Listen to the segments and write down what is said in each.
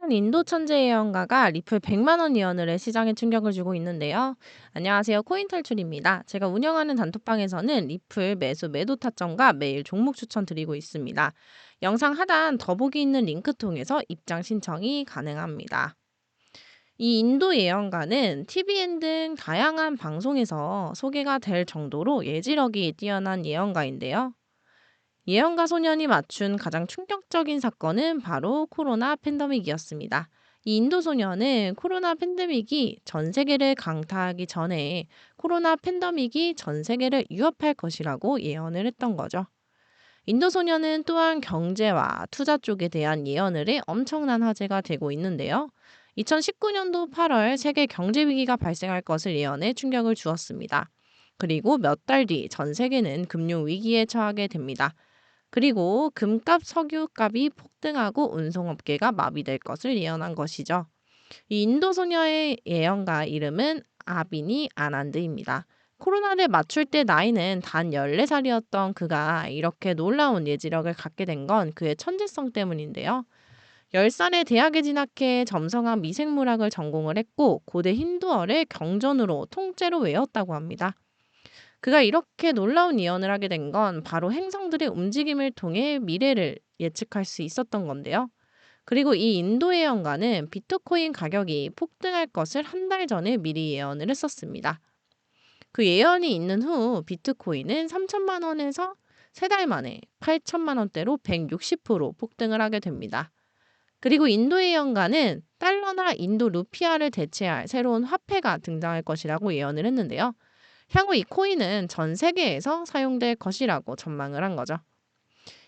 최근 인도 천재 예언가가 리플 100만 원 예언을 해 시장에 충격을 주고 있는데요. 안녕하세요. 코인 탈출입니다. 제가 운영하는 단톡방에서는 리플 매수 매도 타점과 매일 종목 추천 드리고 있습니다. 영상 하단 더보기 있는 링크 통해서 입장 신청이 가능합니다. 이 인도 예언가는 TVN 등 다양한 방송에서 소개가 될 정도로 예지력이 뛰어난 예언가인데요. 예언가 소년이 맞춘 가장 충격적인 사건은 바로 코로나 팬데믹이었습니다. 이 인도 소년은 코로나 팬데믹이 전 세계를 강타하기 전에 코로나 팬데믹이 전 세계를 위협할 것이라고 예언을 했던 거죠. 인도 소년은 또한 경제와 투자 쪽에 대한 예언을 해 엄청난 화제가 되고 있는데요. 2019년도 8월 세계 경제 위기가 발생할 것을 예언해 충격을 주었습니다. 그리고 몇 달 뒤 전 세계는 금융 위기에 처하게 됩니다. 그리고 금값, 석유값이 폭등하고 운송업계가 마비될 것을 예언한 것이죠. 이 인도 소녀의 예언가 이름은 아비니 아난드입니다. 코로나를 맞출 때 나이는 단 14살이었던 그가 이렇게 놀라운 예지력을 갖게 된 건 그의 천재성 때문인데요. 10살에 대학에 진학해 점성학 미생물학을 전공을 했고 고대 힌두어를 경전으로 통째로 외웠다고 합니다. 그가 이렇게 놀라운 예언을 하게 된 건 바로 행성들의 움직임을 통해 미래를 예측할 수 있었던 건데요. 그리고 이 인도 예언가는 비트코인 가격이 폭등할 것을 한 달 전에 미리 예언을 했었습니다. 그 예언이 있는 후 비트코인은 3천만 원에서 세 달 만에 8천만 원대로 160% 폭등을 하게 됩니다. 그리고 인도 예언가는 달러나 인도 루피아를 대체할 새로운 화폐가 등장할 것이라고 예언을 했는데요. 향후 이 코인은 전 세계에서 사용될 것이라고 전망을 한 거죠.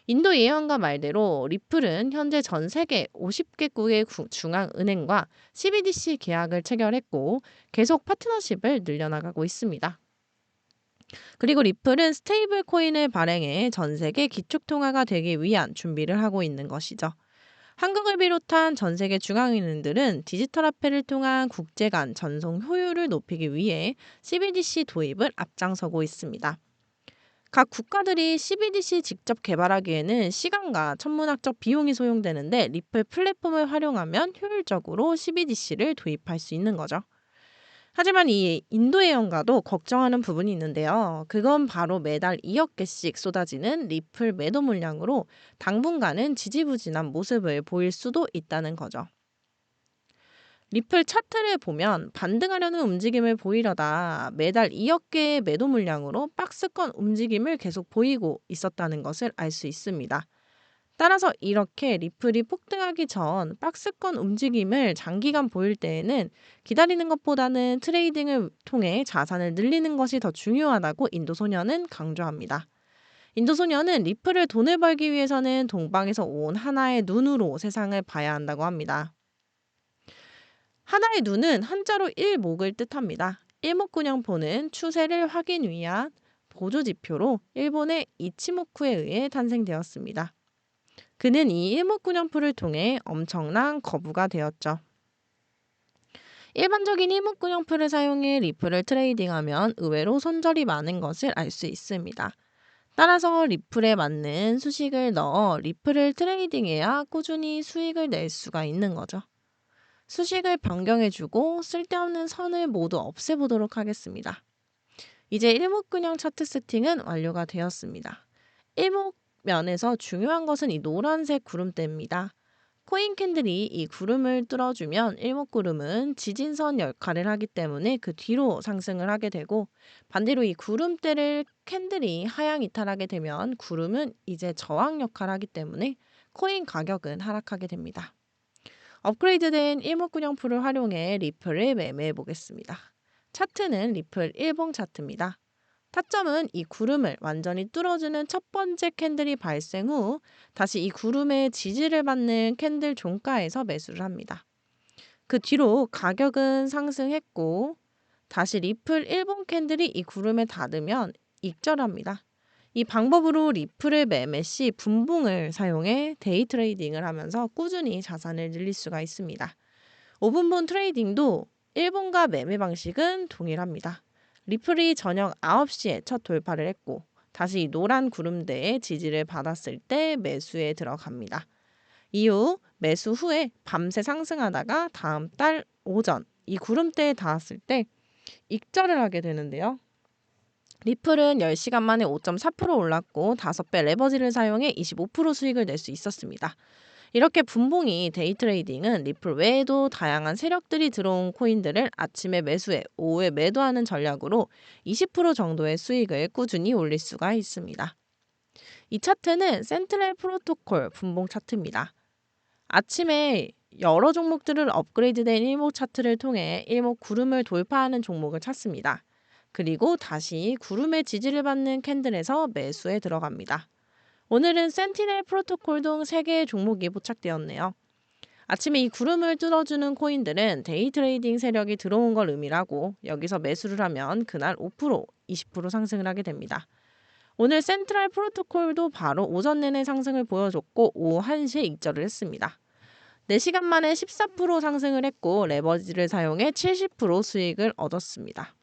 인도 예언가 말대로 리플은 현재 전 세계 50개국의 중앙은행과 CBDC 계약을 체결했고 계속 파트너십을 늘려나가고 있습니다. 그리고 리플은 스테이블 코인을 발행해 전 세계 기축통화가 되기 위한 준비를 하고 있는 것이죠. 한국을 비롯한 전 세계 중앙은행들은 디지털 화폐를 통한 국제 간 전송 효율을 높이기 위해 CBDC 도입을 앞장서고 있습니다. 각 국가들이 CBDC 직접 개발하기에는 시간과 천문학적 비용이 소용되는데 리플 플랫폼을 활용하면 효율적으로 CBDC를 도입할 수 있는 거죠. 하지만 이 인도 예언가도 걱정하는 부분이 있는데요. 그건 바로 매달 2억 개씩 쏟아지는 리플 매도 물량으로 당분간은 지지부진한 모습을 보일 수도 있다는 거죠. 리플 차트를 보면 반등하려는 움직임을 보이려다 매달 2억 개의 매도 물량으로 박스권 움직임을 계속 보이고 있었다는 것을 알 수 있습니다. 따라서 이렇게 리플이 폭등하기 전 박스권 움직임을 장기간 보일 때에는 기다리는 것보다는 트레이딩을 통해 자산을 늘리는 것이 더 중요하다고 인도 소녀는 강조합니다. 인도 소녀는 리플을 돈을 벌기 위해서는 동방에서 온 하나의 눈으로 세상을 봐야 한다고 합니다. 하나의 눈은 한자로 일목을 뜻합니다. 일목균형포는 추세를 확인 위한 보조 지표로 일본의 이치모쿠에 의해 탄생되었습니다. 그는 이 일목균형표를 통해 엄청난 거부가 되었죠. 일반적인 일목균형표를 사용해 리플을 트레이딩하면 의외로 손절이 많은 것을 알 수 있습니다. 따라서 리플에 맞는 수식을 넣어 리플을 트레이딩해야 꾸준히 수익을 낼 수가 있는 거죠. 수식을 변경해주고 쓸데없는 선을 모두 없애보도록 하겠습니다. 이제 일목균형 차트 세팅은 완료가 되었습니다. 일목 면에서 중요한 것은 이 노란색 구름대입니다. 코인 캔들이 이 구름을 뚫어주면 일목구름은 지진선 역할을 하기 때문에 그 뒤로 상승을 하게 되고 반대로 이 구름대를 캔들이 하향 이탈하게 되면 구름은 이제 저항 역할을 하기 때문에 코인 가격은 하락하게 됩니다. 업그레이드된 일목균형표를 활용해 리플을 매매해 보겠습니다. 차트는 리플 일봉 차트입니다. 타점은 이 구름을 완전히 뚫어주는 첫 번째 캔들이 발생 후 다시 이 구름의 지지를 받는 캔들 종가에서 매수를 합니다. 그 뒤로 가격은 상승했고 다시 리플 1번 캔들이 이 구름에 닿으면 익절합니다. 이 방법으로 리플을 매매 시 분봉을 사용해 데이 트레이딩을 하면서 꾸준히 자산을 늘릴 수가 있습니다. 5분본 트레이딩도 1번과 매매 방식은 동일합니다. 리플이 저녁 9시에 첫 돌파를 했고 다시 노란 구름대의 지지를 받았을 때 매수에 들어갑니다. 이후 매수 후에 밤새 상승하다가 다음 달 오전 이 구름대에 닿았을 때 익절을 하게 되는데요. 리플은 10시간 만에 5.4% 올랐고 5배 레버지를 사용해 25% 수익을 낼 수 있었습니다. 이렇게 분봉이 데이 트레이딩은 리플 외에도 다양한 세력들이 들어온 코인들을 아침에 매수해 오후에 매도하는 전략으로 20% 정도의 수익을 꾸준히 올릴 수가 있습니다. 이 차트는 센트럴 프로토콜 분봉 차트입니다. 아침에 여러 종목들을 업그레이드된 일목 차트를 통해 일목 구름을 돌파하는 종목을 찾습니다. 그리고 다시 구름의 지지를 받는 캔들에서 매수에 들어갑니다. 오늘은 센티넬 프로토콜 등 3개의 종목이 포착되었네요. 아침에 이 구름을 뚫어주는 코인들은 데이 트레이딩 세력이 들어온 걸 의미하고 여기서 매수를 하면 그날 5%, 20% 상승을 하게 됩니다. 오늘 센트럴 프로토콜도 바로 오전 내내 상승을 보여줬고 오후 1시에 익절을 했습니다. 4시간 만에 14% 상승을 했고 레버지를 사용해 70% 수익을 얻었습니다.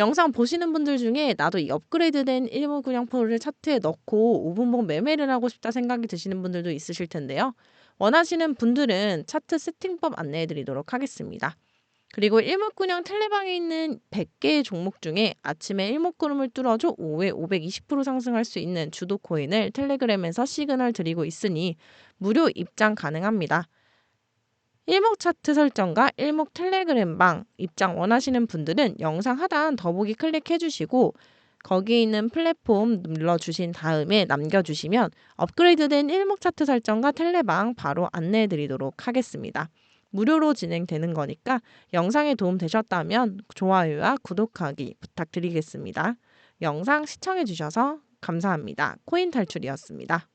영상 보시는 분들 중에 나도 이 업그레이드된 1무9냥0를 차트에 넣고 5분봉 매매를 하고 싶다 생각이 드시는 분들도 있으실 텐데요. 원하시는 분들은 차트 세팅법 안내해 드리도록 하겠습니다. 그리고 일목균형 텔레방에 있는 100개의 종목 중에 아침에 일목구름을 뚫어줘 오후에 520% 상승할 수 있는 주도 코인을 텔레그램에서 시그널 드리고 있으니 무료 입장 가능합니다. 일목 차트 설정과 일목 텔레그램방 입장 원하시는 분들은 영상 하단 더보기 클릭해 주시고 거기에 있는 플랫폼 눌러주신 다음에 남겨주시면 업그레이드된 일목 차트 설정과 텔레방 바로 안내해 드리도록 하겠습니다. 무료로 진행되는 거니까 영상에 도움 되셨다면 좋아요와 구독하기 부탁드리겠습니다. 영상 시청해 주셔서 감사합니다. 코인 탈출이었습니다.